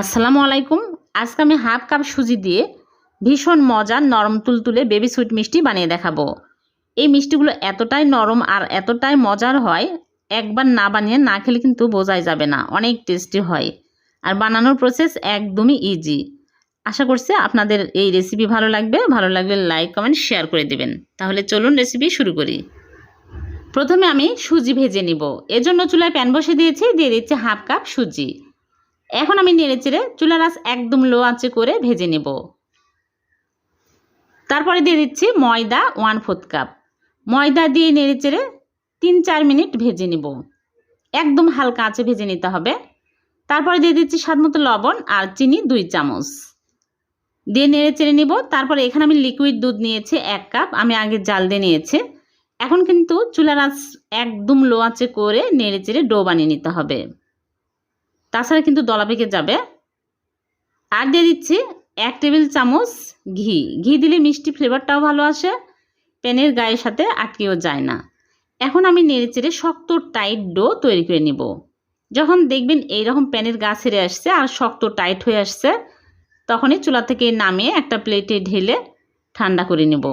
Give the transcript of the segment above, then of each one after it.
আসসালামু আলাইকুম। আজকে আমি হাফ কাপ সুজি দিয়ে ভীষণ মজার নরম তুলতুলে বেবি সুইট মিষ্টি বানিয়ে দেখাবো। এই মিষ্টিগুলো এতটাই নরম আর এতটাই মজার হয়, একবার না বানিয়ে না খেলে কিন্তু বোঝাই যাবে না, অনেক টেস্টি হয়। আর বানানোর প্রসেস একদমই ইজি আশা করছি আপনাদের এই রেসিপি ভালো লাগবে। ভালো লাগলে লাইক কমেন্ট শেয়ার করে দেবেন। তাহলে চলুন রেসিপি শুরু করি। প্রথমে আমি সুজি ভেজে নিব। এজন্য চুলায় প্যান বসে দিয়েছি, দিয়ে দিচ্ছি হাফ কাপ সুজি। এখন আমি নেড়ে চেড়ে চুলার আঁচ একদম লো আঁচে করে ভেজে নেব। তারপরে দিয়ে দিচ্ছি ময়দা ওয়ান ফোর্থ কাপ। ময়দা দিয়ে নেড়ে চেড়ে তিন চার মিনিট ভেজে নেব। একদম হালকা আঁচে ভেজে নিতে হবে। তারপরে দিয়ে দিচ্ছি স্বাদ মতো লবণ আর চিনি দুই চামচ। দিয়ে নেড়ে চেড়ে নিব। তারপরে এখানে আমি লিকুইড দুধ নিয়েছি এক কাপ। আমি আগে জাল দিয়ে নিয়েছি। এখন কিন্তু চুলার আঁচ একদম লো আঁচে করে নেড়ে চেড়ে ডো বানিয়ে নিতে হবে। তাছাড়া কিন্তু দলা পেকে যাবে। আর দিয়ে দিচ্ছি এক টেবিল চামচ ঘি। ঘি দিলে মিষ্টি ফ্লেভারটাও ভালো আসে, প্যানের গায়ের সাথে আটকেও যায় না। এখন আমি নেড়ে চেড়ে শক্ত টাইট ডো তৈরি করে নিব। যখন দেখবেন এইরকম প্যানের গা ছেড়ে আসছে আর শক্ত টাইট হয়ে আসছে, তখনই চুলা থেকে নামিয়ে একটা প্লেটে ঢেলে ঠান্ডা করে নেব।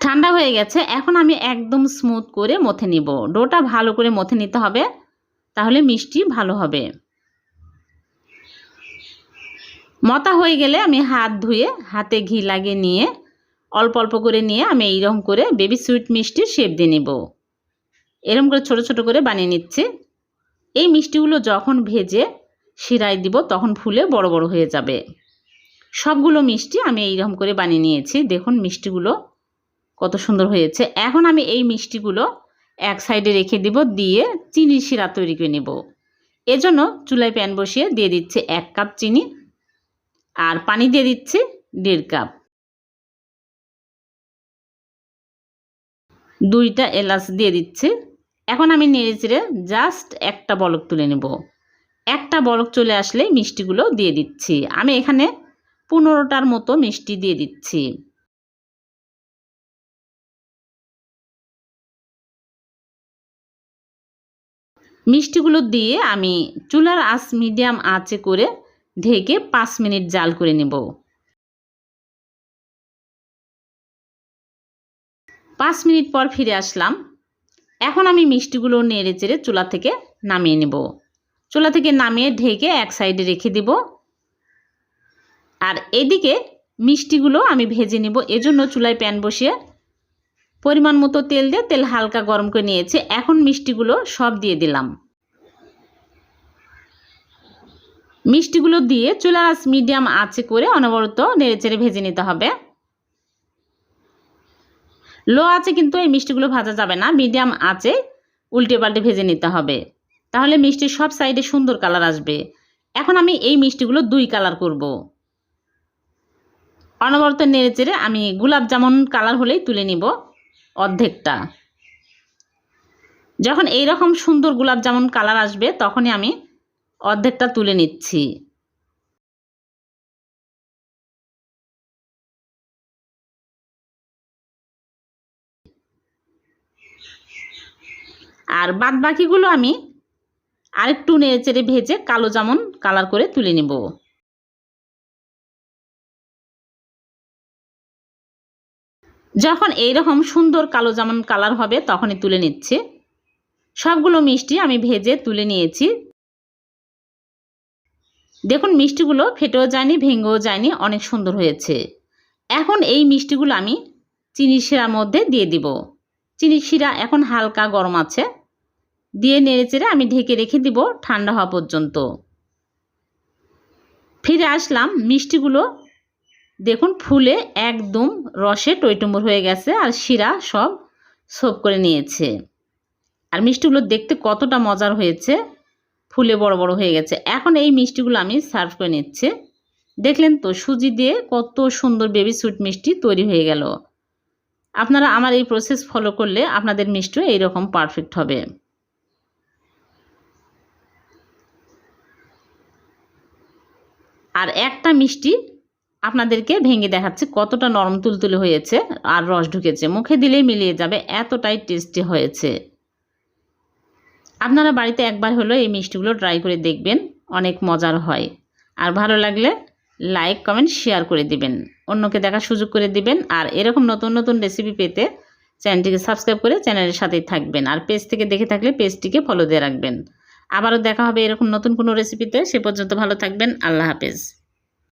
ঠান্ডা হয়ে গেছে, এখন আমি একদম স্মুথ করে মথে নিব। ডোটা ভালো করে মথে নিতে হবে, তাহলে মিষ্টি ভালো হবে। মতা হয়ে গেলে আমি হাত ধুয়ে, হাতে ঘি লাগিয়ে নিয়ে, অল্প অল্প করে নিয়ে আমি এইরকম করে বেবি সুইট মিষ্টির শেপ দিয়ে নেব। এরকম করে ছোট ছোট করে বানিয়ে নিচ্ছি। এই মিষ্টিগুলো যখন ভেজে শিরায় দিব, তখন ফুলে বড় বড় হয়ে যাবে। সবগুলো মিষ্টি আমি এইরকম করে বানিয়ে নিয়েছি। দেখুন মিষ্টিগুলো কত সুন্দর হয়েছে। এখন আমি এই মিষ্টিগুলো এক সাইডে রেখে দিব, দিয়ে চিনির শিরা তৈরি করে নেব। এজন্য চুলায় প্যান বসিয়ে দিয়ে দিচ্ছি এক কাপ চিনি আর পানি দিয়ে দিচ্ছি দেড় কাপ। দুইটা এলাচ দিয়ে দিচ্ছি। এখন আমি নেড়ে চেড়ে জাস্ট একটা বলক তুলে নেব। একটা বলক চলে আসলে মিষ্টিগুলো দিয়ে দিচ্ছি। আমি এখানে পনেরোটার মতো মিষ্টি দিয়ে দিচ্ছি। মিষ্টিগুলো দিয়ে আমি চুলার আঁচ মিডিয়াম আঁচে করে ঢেকে পাঁচ মিনিট জাল করে নেব। পাঁচ মিনিট পর ফিরে আসলাম। এখন আমি মিষ্টিগুলো নেড়ে চেড়ে চুলা থেকে নামিয়ে নেব। চুলা থেকে নামিয়ে ঢেকে এক সাইডে রেখে দিব। আর এদিকে মিষ্টিগুলো আমি ভেজে নেব। এজন্য চুলায় প্যান বসিয়ে পরিমাণ মতো তেল দিয়ে তেল হালকা গরম করে নিয়েছে। এখন মিষ্টিগুলো সব দিয়ে দিলাম। মিষ্টিগুলো দিয়ে চুলার মিডিয়াম আঁচে করে অনবরত নেড়েচেড়ে ভেজে নিতে হবে। লো আছে কিন্তু এই মিষ্টিগুলো ভাজা যাবে না, মিডিয়াম আঁচে উল্টে পাল্টে ভেজে নিতে হবে। তাহলে মিষ্টির সব সাইডে সুন্দর কালার আসবে। এখন আমি এই মিষ্টিগুলো দুই কালার করব। অনবরত নেড়েচেড়ে আমি গোলাপ জামুন কালার হলেই তুলে নিব। অর্ধেকটা। যখন এই রকম সুন্দর গোলাপ জামুন কালার আসবে, তখনই আমি অর্ধেকটা তুলে নিচ্ছি। আর বাদ বাকিগুলো আমি আরেকটু নেড়ে চেড়ে ভেজে কালো জামুন কালার করে তুলে নেব। যখন এই রকম সুন্দর কালো জামুন কালার হবে, তখনই তুলে নিচ্ছে। সবগুলো মিষ্টি আমি ভেজে তুলে নিয়েছি। দেখুন, মিষ্টিগুলো ফেটেও যায়নি, ভেঙেও যায়নি, অনেক সুন্দর হয়েছে। এখন এই মিষ্টিগুলো আমি চিনি শিরার মধ্যে দিয়ে দিব। চিনি শিরা এখন হালকা গরম আছে। দিয়ে নেড়েচেড়ে আমি ঢেকে রেখে দিব ঠান্ডা হওয়া পর্যন্ত। ফিরে আসলাম, মিষ্টিগুলো দেখুন, ফুলে একদম রসে টইটুম্বর হয়ে গেছে আর শিরা সব সোপ করে নিয়েছে। আর মিষ্টিগুলো দেখতে কতটা মজার হয়েছে। ফুলে বড় বড় হয়ে গেছে। এখন এই মিষ্টিগুলো আমি সার্ভ করে নিচ্ছে। দেখলেন তো, সুজি দিয়ে কত সুন্দর বেবি সুইট মিষ্টি তৈরি হয়ে গেল। আপনারা আমার এই প্রসেস ফলো করলে আপনাদের মিষ্টিও এইরকম পারফেক্ট হবে। আর একটা মিষ্টি আপনাদেরকে ভেঙে দেখাচ্ছে কতটা নরম তুলতুলে হয়েছে আর রস ঢুকেছে। মুখে দিলেই মিলিয়ে যাবে, এতটাই টেস্টি হয়েছে। আপনারা বাড়িতে একবার হলো এই মিষ্টিগুলো ট্রাই করে দেখবেন, অনেক মজার হয়। আর ভালো লাগলে লাইক কমেন্ট শেয়ার করে দিবেন। অন্যকে দেখার সুযোগ করে দিবেন আর এরকম নতুন নতুন রেসিপি পেতে চ্যানেলটিকে সাবস্ক্রাইব করে চ্যানেলের সাথেই থাকবেন আর পেজ থেকে দেখে থাকলে পেজটিকে ফলো দিয়ে রাখবেন। আবারও দেখা হবে এরকম নতুন কোনো রেসিপিতে সে পর্যন্ত ভালো থাকবেন। আল্লাহ হাফেজ।